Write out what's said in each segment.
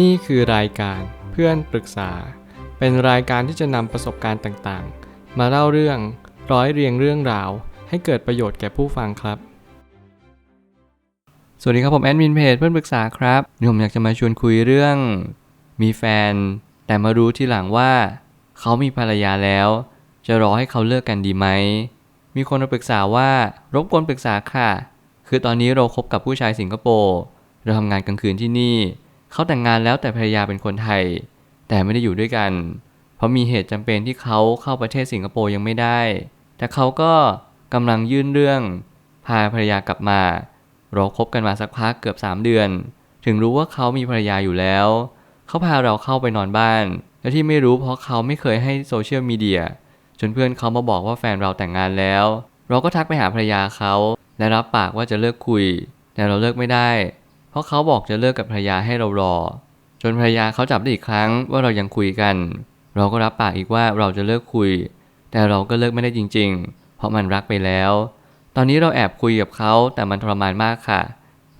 นี่คือรายการเพื่อนปรึกษา เป็นรายการที่จะนำประสบการณ์ต่างๆ มาเล่าเรื่องร้อยเรียงเรื่องราว ให้เกิดประโยชน์แก่ผู้ฟังครับ สวัสดีครับผมแอดมินเพจเพื่อนปรึกษาครับวันนี้ผมอยากจะมาชวนคุยเรื่อง มีแฟน แต่มารู้ทีหลังว่า เขามีภรรยาแล้ว จะรอให้เขาเลิกกันดีไหม มีคนมาปรึกษาว่ารบกวนปรึกษาค่ะ คือตอนนี้เราคบกับผู้ชายสิงคโปร์เราทำงานกลางคืนที่นี่ เขาแต่งงานแล้วแต่ภรรยาเป็นคนไทย แต่ไม่ได้อยู่ด้วยกัน เพราะมีเหตุจำเป็นที่เขาเข้าประเทศสิงคโปร์ยังไม่ได้ แต่เขาก็กำลังยื่นเรื่อง พาภรรยากลับมา เราคบกันมาสักพักเกือบ 3 เดือน ถึงรู้ว่าเขามีภรรยาอยู่แล้ว เขาพาเราเข้าไปนอนบ้าน และที่ไม่รู้เพราะเขาไม่เคยให้โซเชียลมีเดียจนเพื่อนเขามาบอกว่าแฟนเราแต่งงานแล้ว เราก็ทักไปหาภรรยาเขาและรับปากว่าจะเลิกคุย แต่เราเลิกไม่ได้ ราะเขาบอกจะเลิกกับภรรยาให้เรารอ จนภรรยาเขาจับได้อีกครั้งว่าเรายังคุยกัน เราก็รับปากอีกว่าเราจะเลิกคุย แต่เราก็เลิกไม่ได้จริง ๆ เพราะมันรักไปแล้ว ตอนนี้เราแอบคุยกับเขาแต่มันทรมานมากค่ะ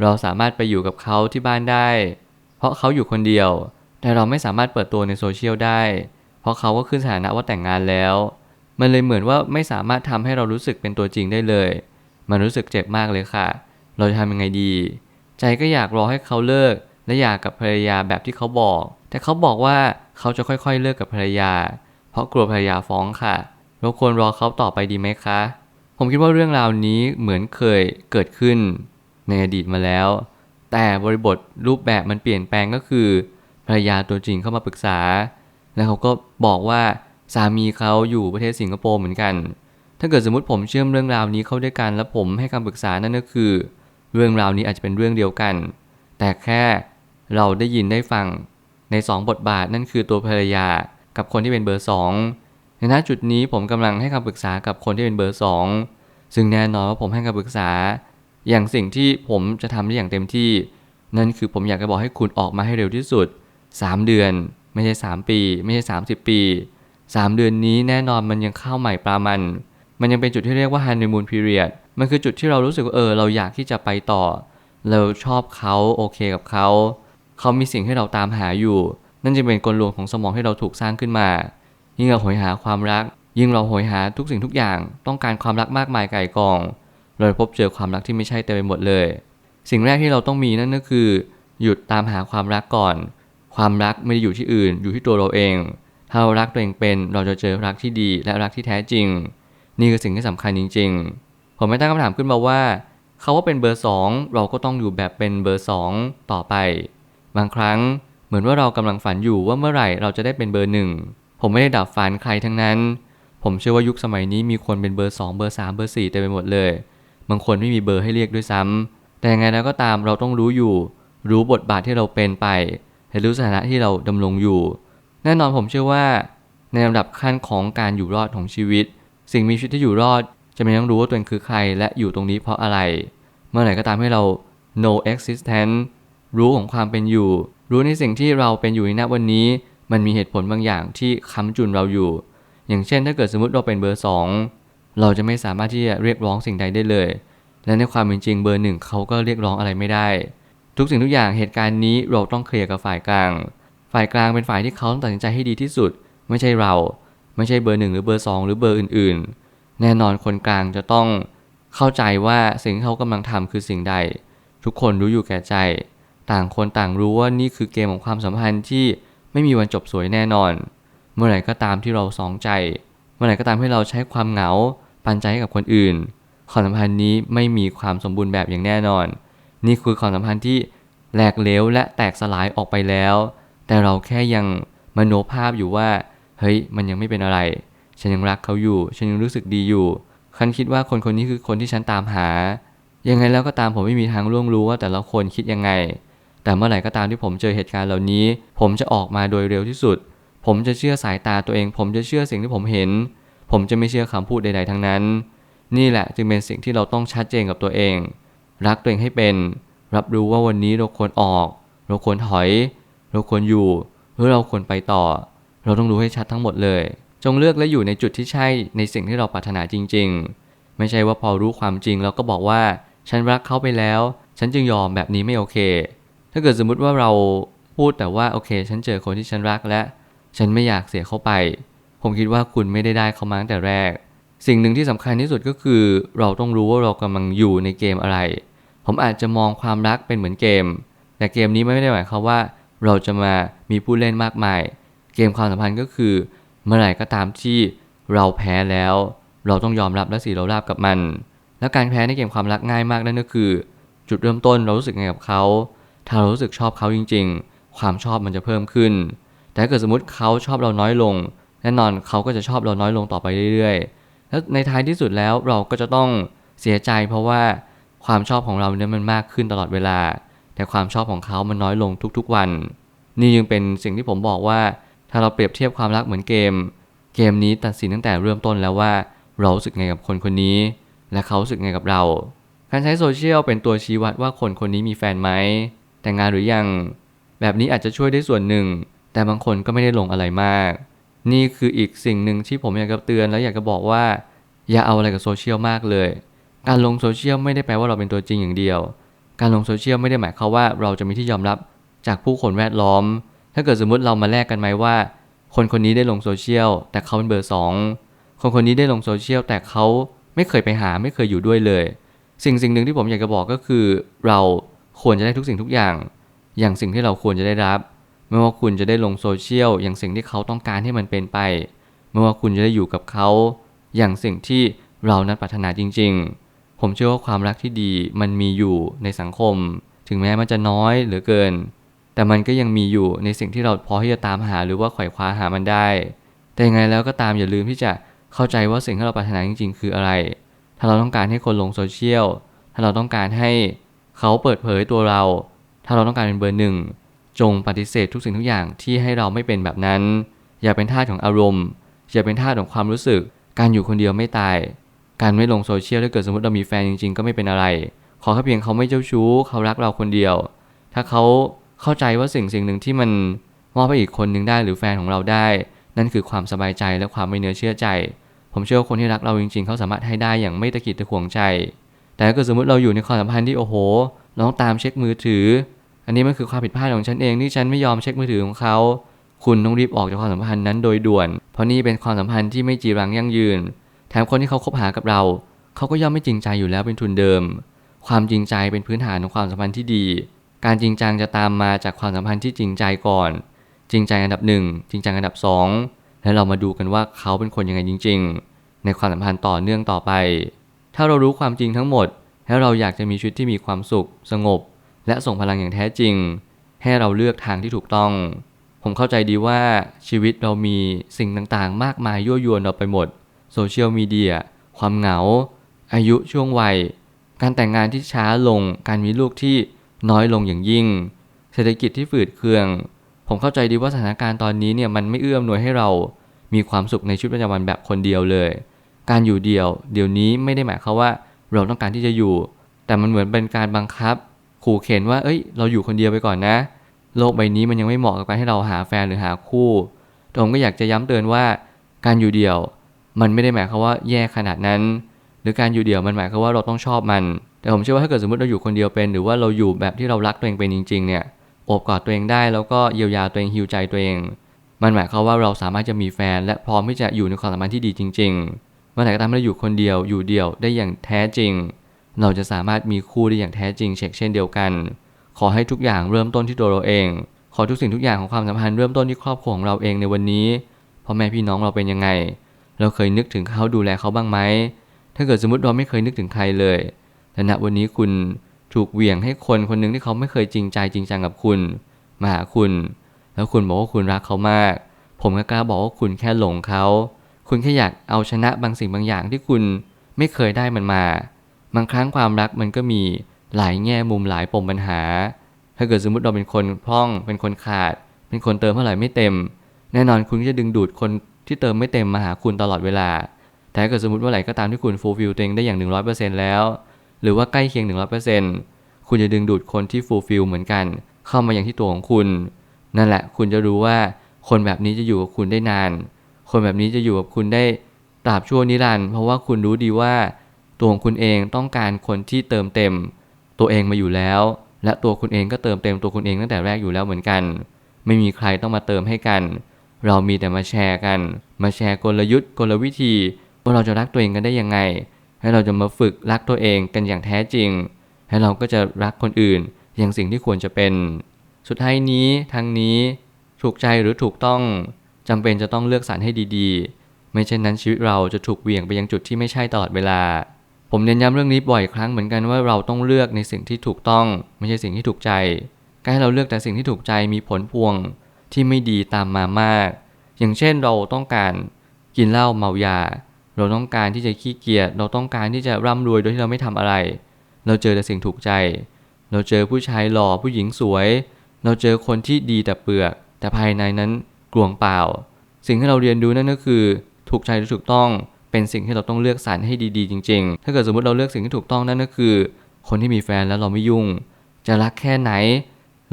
เราสามารถไปอยู่กับเขาที่บ้านได้ เพราะเขาอยู่คนเดียว แต่เราไม่สามารถเปิดตัวในโซเชียลได้ เพราะเขาก็ขึ้นสถานะว่าแต่งงานแล้ว มันเลยเหมือนว่าไม่สามารถทำให้เรารู้สึกเป็นตัวจริงได้เลย มันรู้สึกเจ็บมากเลยค่ะ เราจะทำยังไงดี ใจก็อยากรอให้เขาเลิก และอยากกับภรรยาแบบที่เขาบอก แต่เขาบอกว่าเขาจะค่อยๆเลิกกับภรรยา เพราะกลัวภรรยาฟ้องค่ะเราควรรอเขาต่อไปดีไหมคะ ผมคิดว่าเรื่องราวนี้เหมือนเคยเกิดขึ้น ในอดีตมาแล้ว แต่บริบทรูปแบบมันเปลี่ยนแปลงก็คือภรรยาตัวจริงเข้ามาปรึกษา แล้วเขาก็บอกว่าสามีเขาอยู่ประเทศสิงคโปร์เหมือนกัน ถ้าเกิดสมมติผมเชื่อมเรื่องราวนี้เข้าด้วยกัน แล้วผมให้คำปรึกษานั่นก็คือ เรื่องราวนี้อาจจะเป็นเรื่องเดียวกัน แต่แค่เราได้ยินได้ฟังใน 2 บทบาทนั่นคือตัวภรรยากับคนที่เป็นเบอร์2ในณจุดนี้ผมกำลังให้คำปรึกษากับคนที่เป็นเบอร์ 2 ซึ่งแน่นอนว่าผมให้คำปรึกษา อย่างสิ่งที่ผมจะทำได้อย่างเต็มที่ นั่นคือผมอยากจะบอกให้คุณออกมาให้เร็วที่สุด 3 เดือน ไม่ใช่ 3 ปี ไม่ใช่ 30 ปี 3 เดือนนี้แน่นอนมันยังเข้าใหม่ปลามัน มันยังเป็นจุดที่เรียกว่า honeymoon period มัน มันคือจุดที่เรารู้สึกว่าเออเราอยากที่จะไปต่อ เราชอบเขาโอเคกับเขา เขามีสิ่งให้เราตามหาอยู่ นั่นจะเป็นกลลวงของสมองที่เราถูกสร้างขึ้นมา ยิ่งเราโหยหาความรัก ยิ่งเราโหยหาทุกสิ่งทุกอย่าง ต้องการความรักมากมายไก่กอง เราพบเจอความรักที่ไม่ใช่เต็มไปหมดเลย สิ่งแรกที่เราต้องมีนั่นก็คือ หยุดตามหาความรักก่อน ความรักไม่ได้อยู่ที่อื่น อยู่ที่ตัวเราเอง ถ้าเรารักตัวเองเป็น เราจะเจอรักที่ดีและรักที่แท้จริง นี่คือสิ่งที่สำคัญจริง ๆ ผมไม่ตั้งคำถามขึ้นมาว่าเขาว่าเป็นเบอร์สองเราก็ต้องอยู่แบบเป็นเบอร์สองต่อไป บางครั้งเหมือนว่าเรากำลังฝันอยู่ว่าเมื่อไหร่เราจะได้เป็นเบอร์หนึ่งผมไม่ได้ดับฝันใครทั้งนั้น ผมเชื่อว่ายุคสมัยนี้มีคนเป็นเบอร์สองเบอร์สามเบอร์สี่เต็มไปหมดเลย บางคนไม่มีเบอร์ให้เรียกด้วยซ้ำแต่ยังไงแล้วก็ตามเราต้องรู้อยู่ รู้บทบาทที่เราเป็นไปและรู้สถานะที่เราดำรงอยู่ แน่นอนผมเชื่อว่า ในลำดับขั้นของการอยู่รอดของชีวิต สิ่งมีชีวิตที่อยู่รอด จะไม่ต้องรู้ว่าตัวเองคือใครและอยู่ตรงนี้เพราะอะไร เมื่อไหร่ก็ตามให้เรา know existence รู้ของความเป็นอยู่ รู้ในสิ่งที่เราเป็นอยู่ในณวันนี้ มันมีเหตุผลบางอย่างที่ค้ำจุนเราอยู่ อย่างเช่น ถ้าเกิดสมมติเราเป็นเบอร์สองเราจะไม่สามารถที่จะเรียกร้องสิ่งใดได้เลย และในความเป็นจริงเบอร์หนึ่งเขาก็เรียกร้องอะไรไม่ได้ ทุกสิ่งทุกอย่างเหตุการณ์นี้เราต้องเคลียร์กับฝ่ายกลาง ฝ่ายกลางเป็นฝ่ายที่เขาต้องตัดสินใจให้ดีที่สุด ไม่ใช่เรา ไม่ใช่เบอร์หนึ่งหรือเบอร์สองหรือเบอร์อื่นๆ แน่นอนคนกลางจะต้องเข้าใจว่าสิ่งที่เขากำลังทำคือสิ่งใด ทุกคนรู้อยู่แก่ใจ ต่างคนต่างรู้ว่านี่คือเกมของความสัมพันธ์ที่ไม่มีวันจบสวยแน่นอน เมื่อไหร่ก็ตามที่เราสองใจ เมื่อไหร่ก็ตามที่เราใช้ความเหงาปันใจให้กับคนอื่น ความสัมพันธ์นี้ไม่มีความสมบูรณ์แบบอย่างแน่นอน นี่คือความสัมพันธ์ที่แหลกเหลวและแตกสลายออกไปแล้ว แต่เราแค่ยังมโนภาพอยู่ว่า เฮ้ย มันยังไม่เป็นอะไร ฉันยังรักเขาอยู่ ฉันยังรู้สึกดีอยู่ฉันคิดว่าคนคนนี้คือคนที่ฉันตามหา ยังไงแล้วก็ตามผมไม่มีทางล่วงรู้ว่าแต่ละคนคิดยังไง แต่เมื่อไหร่ก็ตามที่ผมเจอเหตุการณ์เหล่านี้ ผมจะออกมาโดยเร็วที่สุด ผมจะเชื่อสายตาตัวเอง ผมจะเชื่อสิ่งที่ผมเห็น ผมจะไม่เชื่อคำพูดใด ๆ ทั้งนั้น นี่แหละจึงเป็นสิ่งที่เราต้องชัดเจนกับตัวเอง รักตัวเองให้เป็น รับรู้ว่าวันนี้เราควรออก เราควรถอย เราควรอยู่ หรือเราควรไปต่อ เราต้องรู้ให้ชัดทั้งหมดเลย จงเลือกและอยู่ในจุดที่ใช่ในสิ่งที่เราปรารถนาจริง ๆ ไม่ใช่ว่าพอรู้ความจริงเราก็บอกว่า ฉันรักเขาไปแล้ว ฉันจึงยอมแบบนี้ไม่โอเค ถ้าเกิดสมมุติว่าเราพูดแต่ว่าโอเค ฉันเจอคนที่ฉันรักและ ฉันไม่อยากเสียเขาไป ผมคิดว่าคุณไม่ได้ได้เขามาตั้งแต่แรก สิ่งหนึ่งที่สำคัญที่สุดก็คือ เราต้องรู้ว่าเรากำลังอยู่ในเกมอะไร ผมอาจจะมองความรักเป็นเหมือนเกม แต่เกมนี้ไม่ได้หมายความว่า เราจะมามีผู้เล่นมากมาย เกมความสัมพันธ์ก็คือ เมื่อไหร่ก็ตามที่เราแพ้แล้ว เราต้องยอมรับและสีเราราบกับมัน และการแพ้ในเกมความรักง่ายมากนั่นก็คือ จุดเริ่มต้นเรารู้สึกไงกับเขา ถ้าเรารู้สึกชอบเขาจริง ๆ ความชอบมันจะเพิ่มขึ้น แต่ถ้าเกิดสมมติเขาชอบเราน้อยลง แน่นอนเขาก็จะชอบเราน้อยลงต่อไปเรื่อยๆ แล้วในท้ายที่สุดแล้วเราก็จะต้องเสียใจ เพราะว่าความชอบของเราเนี่ยมันมากขึ้นตลอดเวลา แต่ความชอบของเขามันน้อยลงทุกๆวัน นี่ยังเป็นสิ่งที่ผมบอกว่า ถ้าเราเปรียบเทียบความรักเหมือนเกม เกมนี้ตัดสินตั้งแต่เริ่มต้นแล้วว่าเรารู้สึกไงกับคนคนนี้ และเขารู้สึกไงกับเรา การใช้โซเชียลเป็นตัวชี้วัดว่าคนคนนี้มีแฟนไหม แต่งงานหรือยัง แบบนี้อาจจะช่วยได้ส่วนหนึ่ง แต่บางคนก็ไม่ได้ลงอะไรมาก นี่คืออีกสิ่งหนึ่งที่ผมอยากจะเตือนและอยากจะบอกว่า อย่าเอาอะไรกับโซเชียลมากเลย การลงโซเชียลไม่ได้แปลว่าเราเป็นตัวจริงอย่างเดียว การลงโซเชียลไม่ได้หมายความว่าเราจะมีที่ยอมรับจากผู้คนแวดล้อม ถ้าเกิดสมมติเรามาแลกกันไหมว่า คนคนนี้ได้ลงโซเชียลแต่เขาเป็นเบอร์สองคนคนนี้ได้ลงโซเชียลแต่เขาไม่เคยไปหาไม่เคยอยู่ด้วยเลย สิ่งสิ่งหนึ่งที่ผมอยากจะบอกก็คือ เราควรจะได้ทุกสิ่งทุกอย่าง อย่างสิ่งที่เราควรจะได้รับ ไม่ว่าคุณจะได้ลงโซเชียลอย่างสิ่งที่เขาต้องการให้มันเป็นไป ไม่ว่าคุณจะได้อยู่กับเขา อย่างสิ่งที่เรานั้นปรารถนาจริง ๆ ผมเชื่อว่าความรักที่ดีมันมีอยู่ในสังคม ถึงแม้มันจะน้อยเหลือเกิน แต่มันก็ยังมีอยู่ในสิ่งที่เราพอที่จะตามหาหรือว่าไขว่คว้าหามันได้ แต่ยังไงแล้วก็ตามอย่าลืมที่จะเข้าใจว่าสิ่งที่เราปรารถนาจริง ๆ คืออะไร ถ้าเราต้องการให้คนลงโซเชียล ถ้าเราต้องการให้เขาเปิดเผยตัวเรา ถ้าเราต้องการเป็นเบอร์หนึ่ง จงปฏิเสธทุกสิ่งทุกอย่างที่ให้เราไม่เป็นแบบนั้น อย่าเป็นท่าของอารมณ์ อย่าเป็นท่าของความรู้สึก การอยู่คนเดียวไม่ตาย การไม่ลงโซเชียลถ้าเกิดสมมติเรามีแฟนจริง ๆ ก็ไม่เป็นอะไร ขอแค่เพียงเขาไม่เจ้าชู้ เขารักเราคนเดียว ถ้าเขา เข้าใจว่าสิ่งสิ่งหนึ่งที่มันมอบให้อีกคนหนึ่งได้หรือแฟนของเราได้ นั่นคือความสบายใจและความไม่เนื้อเชื่อใจ ผมเชื่อว่าคนที่รักเราจริงๆ เขาสามารถให้ได้อย่างไม่ตะกิดตะขวงใจ แต่ถ้าเกิดสมมติเราอยู่ในความสัมพันธ์ที่โอ้โหเราต้องตามเช็คมือถือ อันนี้มันคือความผิดพลาดของฉันเองที่ฉันไม่ยอมเช็คมือถือของเขาคุณต้องรีบออกจากความสัมพันธ์นั้นโดยด่วน เพราะนี่เป็นความสัมพันธ์ที่ไม่จีรังยั่งยืน แถมคนที่เขาคบหากับเรา เขาก็ย่อมไม่จริงใจอยู่แล้วเป็นทุนเดิม ความจริงใจเป็นพื้นฐานของความสัมพันธ์ที่ดี การจริงจังจะตามมาจากความสัมพันธ์ที่จริงใจก่อน จริงใจอันดับหนึ่งจริงจังอันดับสองแล้วเรามาดูกันว่าเขาเป็นคนยังไงจริง ๆ ในความสัมพันธ์ต่อเนื่องต่อไป ถ้าเรารู้ความจริงทั้งหมด แล้วเราอยากจะมีชีวิตที่มีความสุข สงบ และส่งพลังอย่างแท้จริง ให้เราเลือกทางที่ถูกต้อง ผมเข้าใจดีว่าชีวิตเรามีสิ่งต่างๆ มากมายยั่วยวนเราไปหมดโซเชียลมีเดียความเหงา อายุช่วงวัย การแต่งงานที่ช้าลง การมีลูกที่ น้อยลงอย่างยิ่ง เศรษฐกิจที่ฝืดเคือง ผมเข้าใจดีว่าสถานการณ์ตอนนี้เนี่ยมันไม่เอื้อมหน่วยให้เรามีความสุขในชีวิตประจำวันแบบคนเดียวเลย การอยู่เดียว เดี๋ยวนี้ไม่ได้หมายความว่าเราต้องการที่จะอยู่ แต่มันเหมือนเป็นการบังคับ ขู่เข็นว่า เอ้ย เราอยู่คนเดียวไปก่อนนะ โลกใบนี้มันยังไม่เหมาะกับการให้เราหาแฟนหรือหาคู่แต่ผมก็อยากจะย้ำเตือนว่า การอยู่เดี่ยว มันไม่ได้หมายความว่าแย่ขนาดนั้น หรือการอยู่เดี่ยวมันหมายความว่าเราต้องชอบมัน แต่ผมเชื่อว่าถ้าเกิดสมมติเราอยู่คนเดียวเป็น หรือว่าเราอยู่แบบที่เรารักตัวเองเป็นจริง ๆ เนี่ยโอบกอดตัวเองได้แล้วก็เยียวยาตัวเองฮิวใจตัวเอง มันหมายความว่าเราสามารถจะมีแฟน และพร้อมที่จะอยู่ในความสัมพันธ์ที่ดีจริงๆเมื่อไหร่ก็ตามที่เราอยู่คนเดียวอยู่เดี่ยวได้อย่างแท้จริง เราจะสามารถมีคู่ได้อย่างแท้จริงเช็คเช่นเดียวกัน ขอให้ทุกอย่างเริ่มต้นที่ตัวเราเอง ขอทุกสิ่งทุกอย่างของความสัมพันธ์เริ่มต้นที่ครอบครัวของเราเองในวันนี้พ่อแม่พี่น้องเราเป็นยังไง เราเคยนึกถึงเขาดูแลเขาบ้างไหมถ้าเกิดสมมติเราไม่เคยนึกถึงใครเลย แต่ณวันนี้คุณถูกเหวี่ยงให้คนคนหนึ่งที่เขาไม่เคยจริงใจจริงจังกับคุณ มาหาคุณ แล้วคุณบอกว่าคุณรักเขามาก ผมก็กล้าบอกว่าคุณแค่หลงเขา คุณแค่อยากเอาชนะบางสิ่งบางอย่างที่คุณไม่เคยได้มันมา บางครั้งความรักมันก็มีหลายแง่มุมหลายปมปัญหา ถ้าเกิดสมมติเราเป็นคนพร่อง เป็นคนขาด เป็นคนเติมเท่าไหร่ไม่เต็ม แน่นอนคุณก็จะดึงดูดคนที่เติมไม่เต็มมาหาคุณตลอดเวลา แต่ถ้าเกิดสมมติว่าไหร่ก็ตามที่คุณฟูลฟิลตัวเองได้อย่าง 100%แล้ว รือว่าใกล้เคียง 100%คุณจะดึงดูดคนที่ฟูลฟิลเหมือนกัน เข้ามาอย่างที่ตัวของคุณ นั่นแหละคุณจะรู้ว่าคนแบบนี้จะอยู่กับคุณได้นาน คนแบบนี้จะอยู่กับคุณได้ตราบชั่วนิรันดร์เพราะว่าคุณรู้ดีว่า ตัวของคุณเองต้องการคนที่เติมเต็ม ตัวเองมาอยู่แล้ว และตัวคุณเองก็เติมเต็มตัวคุณเองตั้งแต่แรกอยู่แล้วเหมือนกัน ไม่มีใครต้องมาเติมให้กัน เรามีแต่มาแชร์กัน มาแชร์กลยุทธ์กลวิธีว่าเราจะรักตัวเองกันได้ยังไง ให้เราจะมาฝึกรักตัวเองกันอย่างแท้จริง ให้เราก็จะรักคนอื่น อย่างสิ่งที่ควรจะเป็น สุดท้ายนี้ทางนี้ถูกใจหรือถูกต้องจำเป็นจะต้องเลือกสรรให้ดีๆ ไม่เช่นนั้นชีวิตเราจะถูกเวี่ยงไปยังจุดที่ไม่ใช่ตลอดเวลา ผมเน้นย้ำเรื่องนี้บ่อยครั้งเหมือนกันว่าเราต้องเลือกในสิ่งที่ถูกต้อง ไม่ใช่สิ่งที่ถูกใจการให้เราเลือกแต่สิ่งที่ถูกใจมีผลพวงที่ไม่ดีตามมามาก อย่างเช่นเราต้องการกินเหล้าเมายา เราต้องการที่จะขี้เกียจเราต้องการที่จะร่ำรวยโดยที่เราไม่ทำอะไร เราเจอแต่สิ่งถูกใจ เราเจอผู้ชายหล่อผู้หญิงสวย เราเจอคนที่ดีแต่เปลือก แต่ภายในนั้นกลวงเปล่า สิ่งที่เราเรียนรู้นั่นก็คือ ถูกใจหรือถูกต้องเป็นสิ่งที่เราต้องเลือกสรรให้ดีๆ จริง ๆ ถ้าเกิดสมมติเราเลือกสิ่งที่ถูกต้องนั่นก็คือ คนที่มีแฟนแล้วเราไม่ยุ่ง จะรักแค่ไหน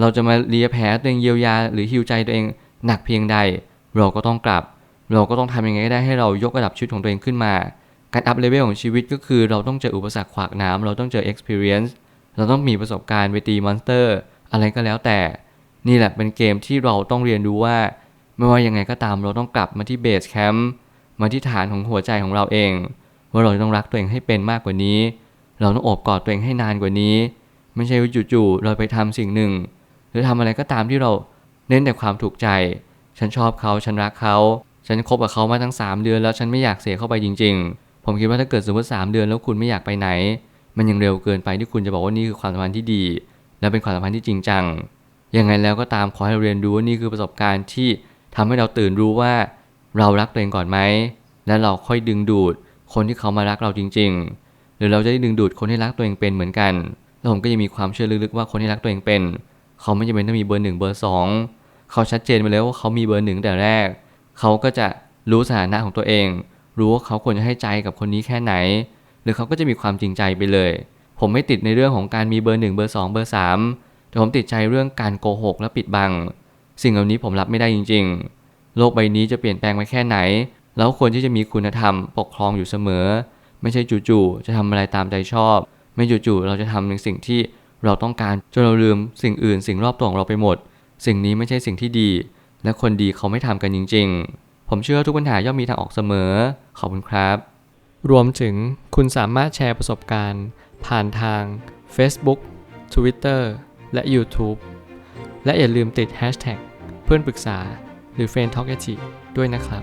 เราจะมาเลียแผลตัวเองเยียวยา หรือฮิวใจตัวเองหนักเพียงใด เราก็ต้องกลับ เราก็ต้องทำยังไงก็ได้ให้เรายกระดับชีวิตของตัวเองขึ้นมา การอัพเลเวลของชีวิตก็คือเราต้องเจออุปสรรคขวากหน้ำเราต้องเจอ experience เราต้องมีประสบการณ์ไปตีมอนสเตอร์อะไรก็แล้วแต่ นี่แหละเป็นเกมที่เราต้องเรียนรู้ว่า ไม่ว่ายังไงก็ตามเราต้องกลับมาที่เบสแคมป์มาที่ฐานของหัวใจของเราเอง ว่าเราต้องรักตัวเองให้เป็นมากกว่านี้ เราต้องโอบกอดตัวเองให้นานกว่านี้ ไม่ใช่ว่าจู่ๆเราไปทำสิ่งหนึ่ง หรือทำอะไรก็ตามที่เราเน้นแต่ความถูกใจ ฉันชอบเขาฉันรักเขา ฉันคบกับเขามาตั้ง 3 เดือนแล้วฉันไม่อยากเสียเข้าไปจริง ๆ ผมคิดว่าถ้าเกิดสมมติ3เดือนแล้วคุณไม่อยากไปไหน มันยังเร็วเกินไปที่คุณจะบอกว่านี่คือความสัมพันธ์ที่ดี และเป็นความสัมพันธ์ที่จริงจังยังไงแล้วก็ตามขอให้เราเรียนรู้ว่านี่คือประสบการณ์ที่ทำให้เราตื่นรู้ว่าเรารักตัวเองก่อนไหมและเราค่อยดึงดูดคนที่เขามารักเราจริง ๆ หรือเราจะได้ดึงดูดคนที่รักตัวเองเป็นเหมือนกันแล้วผมก็ยังมีความเชื่อลึกๆว่าคนที่รักตัวเองเป็น เขาไม่จำเป็นต้องมีเบอร์หนึ่งเบอร์สองเขาชัดเจนไปแล้วว่าเขามีเบอร์หนึ่งแต่แรก เขาก็จะรู้สถานะของตัวเอง รู้ว่าเขาควรจะให้ใจกับคนนี้แค่ไหน หรือเขาก็จะมีความจริงใจไปเลย ผมไม่ติดในเรื่องของการมีเบอร์หนึ่งเบอร์สองเบอร์สามแต่ผมติดใจเรื่องการโกหกและปิดบัง สิ่งเหล่านี้ผมรับไม่ได้จริง ๆ โลกใบนี้จะเปลี่ยนแปลงไปแค่ไหน แล้วควรที่จะมีคุณธรรมปกครองอยู่เสมอ ไม่ใช่จู่ๆจะทำอะไรตามใจชอบ ไม่จู่ๆเราจะทำในสิ่งที่เราต้องการจนเราลืมสิ่งอื่น สิ่งรอบตัวของเราไปหมด สิ่งนี้ไม่ใช่สิ่งที่ดี และคนดีเขาไม่ทำกันจริง ๆ ผมเชื่อทุกปัญหาย่อมมีทางออกเสมอ ขอบคุณครับ รวมถึงคุณสามารถแชร์ประสบการณ์ ผ่านทาง Facebook Twitter และ YouTube และอย่าลืมติด Hashtag เพื่อนปรึกษาหรือ f r ร e n d Talk ด้วยนะครับ